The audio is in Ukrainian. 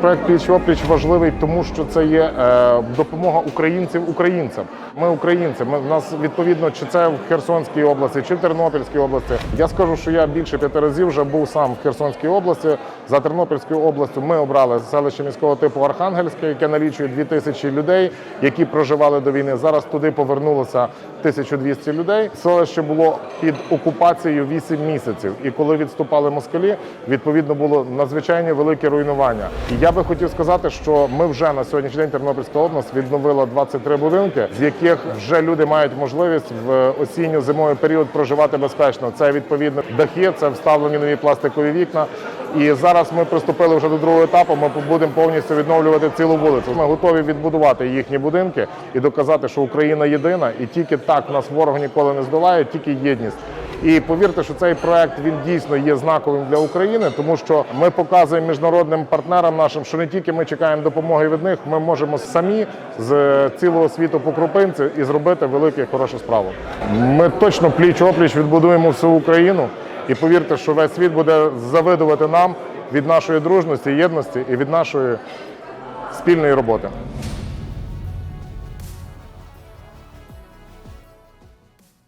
проект пліч опліч важливий, тому що це є е, допомога українців українцям. Ми українці. Ми в нас відповідно, чи це в Херсонській області, чи в Тернопільській області. Я скажу, що я більше п'яти разів вже був сам в Херсонській області. За Тернопільською областю ми обрали селище міського типу Архангельське, яке налічує 2 тисячі людей, які проживали до війни. Зараз туди повернулося 1200 людей. Селище було під окупацією 8 місяців. І коли відступали москалі, відповідно було надзвичайно велике руйнування. Я би хотів сказати, що ми вже на сьогоднішній день Тернопільська область відновила 23 будинки, з яких вже люди мають можливість в осінньо-зимовий період проживати безпечно. Це відповідно дахи, це вставлені нові пластикові вікна. І зараз ми приступили вже до другого етапу. Ми будемо повністю відновлювати цілу вулицю. Ми готові відбудувати їхні будинки і доказати, що Україна єдина, і тільки так нас ворог ніколи не здолає, тільки єдність. І повірте, що цей проект він дійсно є знаковим для України, тому що ми показуємо міжнародним партнерам нашим, що не тільки ми чекаємо допомоги від них, ми можемо самі з цілого світу по крупинці і зробити велику і хорошу справу. Ми точно пліч опліч відбудуємо всю Україну. І повірте, що весь світ буде завидувати нам від нашої дружності, єдності і від нашої спільної роботи.